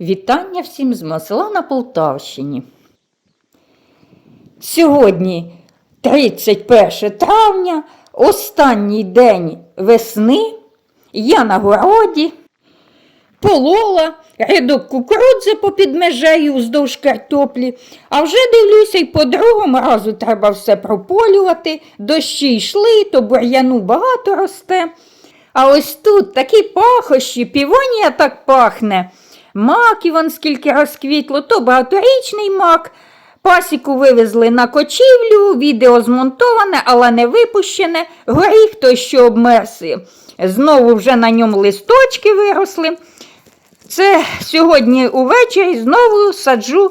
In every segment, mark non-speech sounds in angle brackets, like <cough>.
Вітання всім з масла на Полтавщині. Сьогодні 31 травня, останній день весни. Я на городі полола рядок кукурудзи попід межею вздовж картоплі, а вже дивлюся, і по другому разу треба все прополювати. Дощі йшли, то бур'яну багато росте. А ось тут такі пахощі, півонія так пахне. Маків вон скільки розквітло, то багаторічний мак. Пасіку вивезли на кочівлю, відео змонтоване, але не випущене. Горіх той, що обмерз. Знову вже на ньому листочки виросли. Це сьогодні увечері знову саджу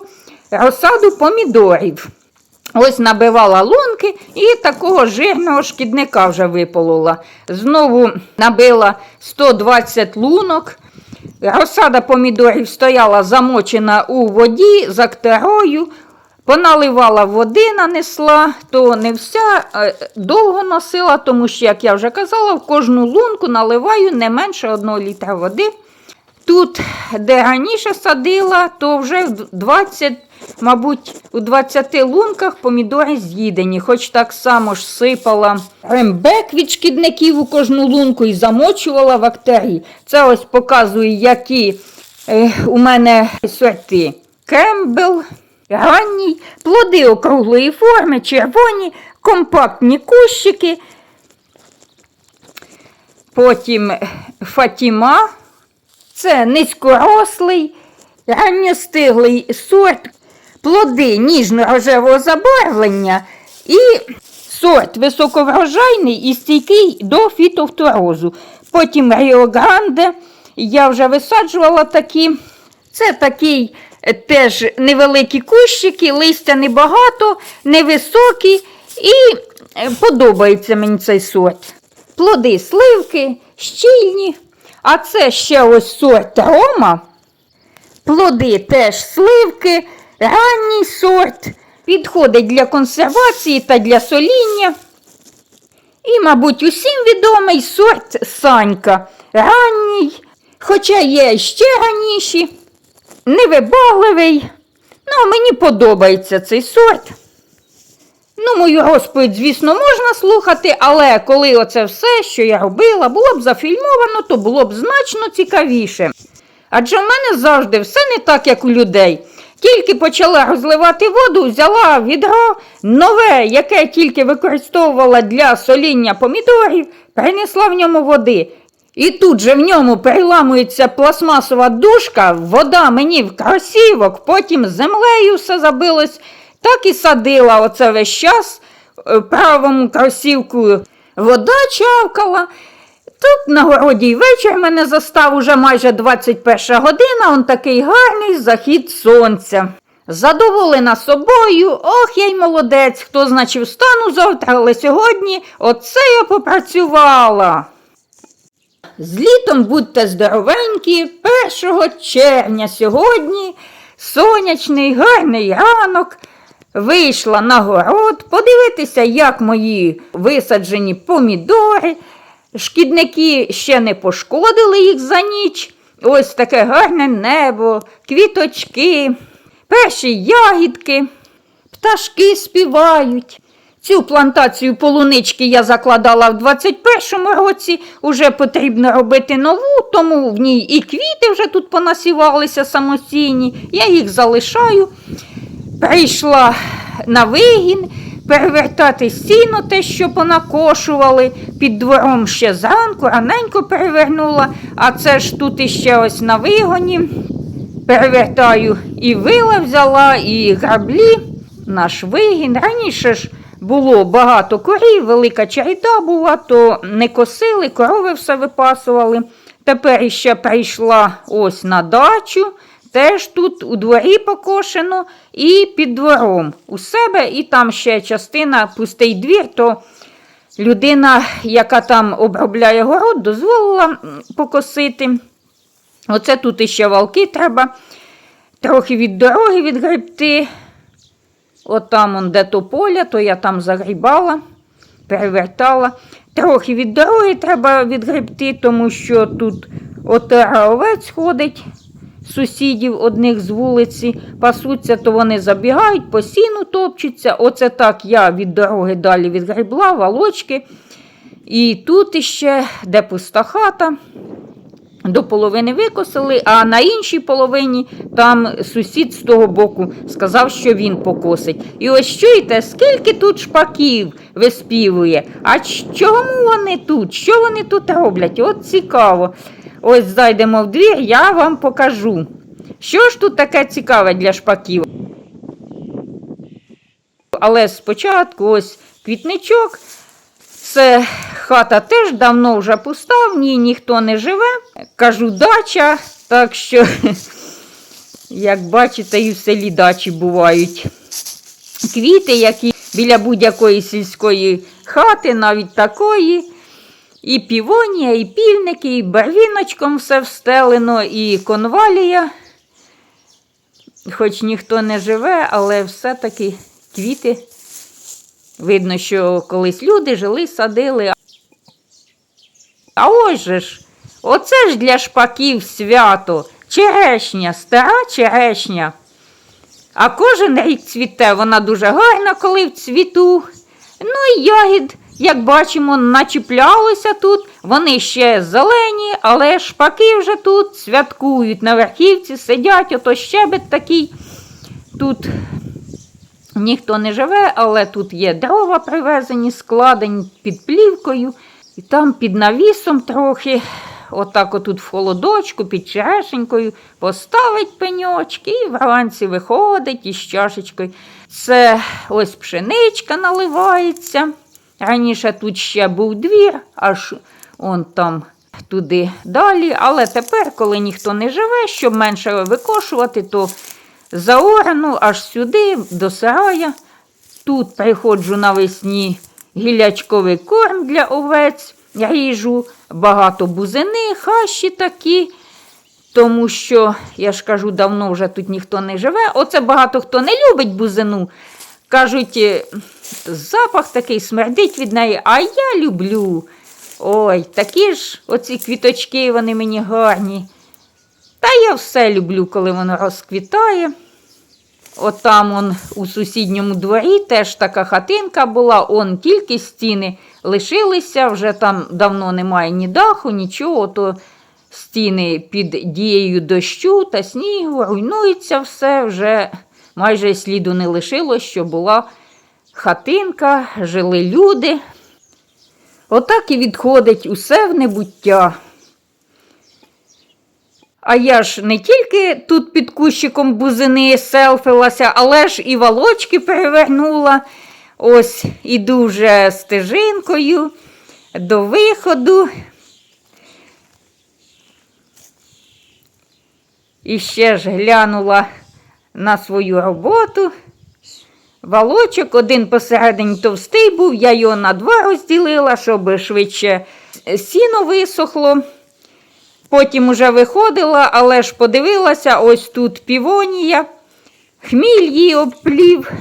розсаду помідорів. Ось набивала лунки і такого жирного шкідника вже виполола. Знову набила 120 лунок. Розсада помідорів стояла замочена у воді за актерою, Поналивала води, нанесла, то не вся е, довго носила, тому що, як я вже казала, в кожну лунку наливаю не менше 1 літра води. Тут, де раніше садила, то вже в 20, мабуть, у 20 лунках помідори з'їдені, хоч так само ж сипала рембек від шкідників у кожну лунку і замочувала в актері. Це ось показує, які е, у мене сорти. Кембл, ранній, плоди округлої форми, червоні, компактні кущики. Потім Фатіма. Це низькорослий, ранньостиглий сорт, плоди ніжно-рожевого забарвлення і сорт високоврожайний і стійкий до фітофторозу. Потім Ріо-Гранде, я вже висаджувала такі. Це такий е, теж невеликі кущики, листя небагато, невисокі і е, подобається мені цей сорт. Плоди сливки, щільні. А це ще ось сорт Рома. Плоди теж сливки, ранній сорт, підходить для консервації та для соління. І, мабуть, усім відомий сорт Санька. Ранній, хоча є ще раніші, невибагливий. Ну, мені подобається цей сорт. Ну, мою розповідь, звісно, можна слухати, але коли оце все, що я робила, було б зафільмовано, то було б значно цікавіше. Адже в мене завжди все не так, як у людей. Тільки почала розливати воду, взяла відро нове, яке тільки використовувала для соління помідорів, принесла в ньому води. І тут же в ньому переламується пластмасова дужка, вода мені в кросівок, потім землею все забилось. Так і садила оце весь час е, правому кросівку вода чавкала. Тут на городі вечір мене застав уже майже 21 година, он такий гарний захід сонця. Задоволена собою, ох я й молодець, хто значив стану завтра, але сьогодні оце я попрацювала. З літом будьте здоровенькі, 1 червня сьогодні сонячний гарний ранок. Вийшла на город подивитися, як мої висаджені помідори. Шкідники ще не пошкодили їх за ніч. Ось таке гарне небо, квіточки, перші ягідки, пташки співають. Цю плантацію полунички я закладала в 21-му році, уже потрібно робити нову, тому в ній і квіти вже тут понасівалися самостійні, я їх залишаю. Прийшла на вигін перевертати сіно, те, що понакошували, під двором ще зранку, раненько перевернула, а це ж тут іще ось на вигоні. Перевертаю і вила взяла, і граблі, наш вигін. Раніше ж було багато корів, велика череда була, то не косили, корови все випасували. Тепер іще прийшла ось на дачу. Теж тут у дворі покошено і під двором у себе, і там ще частина пустий двір, то людина, яка там обробляє город, дозволила покосити. Оце тут іще валки треба. Трохи від дороги відгребти. От там, он, де то поля, то я там загрібала, перевертала. Трохи від дороги треба відгребти, тому що тут отара овець ходить сусідів одних з вулиці пасуться, то вони забігають, по сіну топчуться. Оце так я від дороги далі відгребла, валочки. І тут іще, де пуста хата, до половини викосили, а на іншій половині там сусід з того боку сказав, що він покосить. І ось чуєте, скільки тут шпаків виспівує. А чому вони тут? Що вони тут роблять? От цікаво. Ось зайдемо в двір, я вам покажу. Що ж тут таке цікаве для шпаків? Але спочатку ось квітничок. Це хата теж давно вже пуста, в ній ніхто не живе. Кажу, дача, так що, <laughs> як бачите, і в селі дачі бувають квіти, які біля будь-якої сільської хати, навіть такої. І півонія, і півники, і барвіночком все встелено, і конвалія. Хоч ніхто не живе, але все-таки квіти Видно, що колись люди жили, садили. А ось же ж, оце ж для шпаків свято, черешня, стара черешня. А кожен рік цвіте, вона дуже гарна, коли в цвіту. Ну і ягід, як бачимо, начіплялися тут. Вони ще зелені, але шпаки вже тут святкують. На верхівці сидять, ото щебет такий. Тут Ніхто не живе, але тут є дрова привезені, складені під плівкою, і там під навісом трохи, отак отут в холодочку, під черешенькою, поставить пеньочки і вранці виходить із чашечкою. Це ось пшеничка наливається. Раніше тут ще був двір, аж он там туди далі. Але тепер, коли ніхто не живе, щоб менше викошувати, то заорану аж сюди, до сарая. Тут приходжу навесні гілячковий корм для овець, ріжу, багато бузини, хащі такі. Тому що, я ж кажу, давно вже тут ніхто не живе. Оце багато хто не любить бузину. Кажуть, «Е, запах такий смердить від неї, а я люблю. Ой, такі ж оці квіточки, вони мені гарні. Та я все люблю, коли воно розквітає. От там он у сусідньому дворі теж така хатинка була, он тільки стіни лишилися, вже там давно немає ні даху, нічого, то стіни під дією дощу та снігу, руйнується все, вже майже сліду не лишилось, що була хатинка, жили люди. Отак і відходить усе в небуття. А я ж не тільки тут під кущиком бузини селфилася, але ж і волочки перевернула. Ось іду вже стежинкою до виходу. І ще ж глянула на свою роботу. Валочок один посередині товстий був, я його на два розділила, щоб швидше сіно висохло. Потім уже виходила, але ж подивилася, ось тут півонія, хміль її обплів.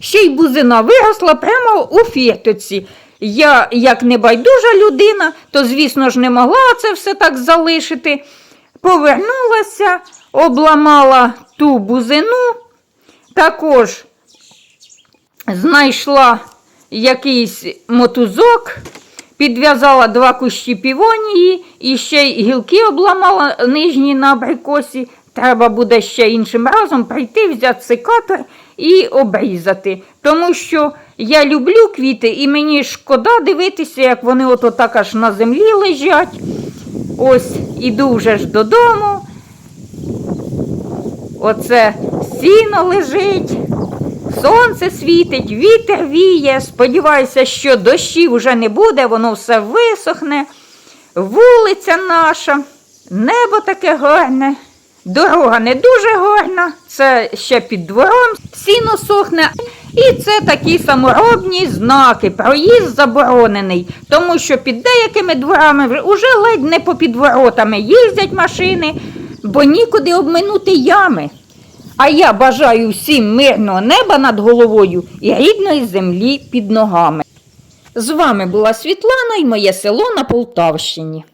Ще й бузина виросла прямо у фіртоці. Я, як небайдужа людина, то, звісно ж, не могла це все так залишити. Повернулася, обламала ту бузину, також знайшла якийсь мотузок, підв'язала два кущі півонії і ще й гілки обламала нижні на абрикосі. Треба буде ще іншим разом прийти, взяти секатор і обрізати. Тому що я люблю квіти, і мені шкода дивитися, як вони ото так аж на землі лежать. Ось іду вже ж додому. Оце сіно лежить. Сонце світить, вітер віє. Сподіваюся, що дощів вже не буде, воно все висохне. Вулиця наша, небо таке гарне, дорога не дуже гарна, це ще під двором сіно сохне. І це такі саморобні знаки. Проїзд заборонений, тому що під деякими дворами вже ледь не по підворотами їздять машини, бо нікуди обминути ями. А я бажаю всім мирного неба над головою і рідної землі під ногами. З вами була Світлана і моє село на Полтавщині.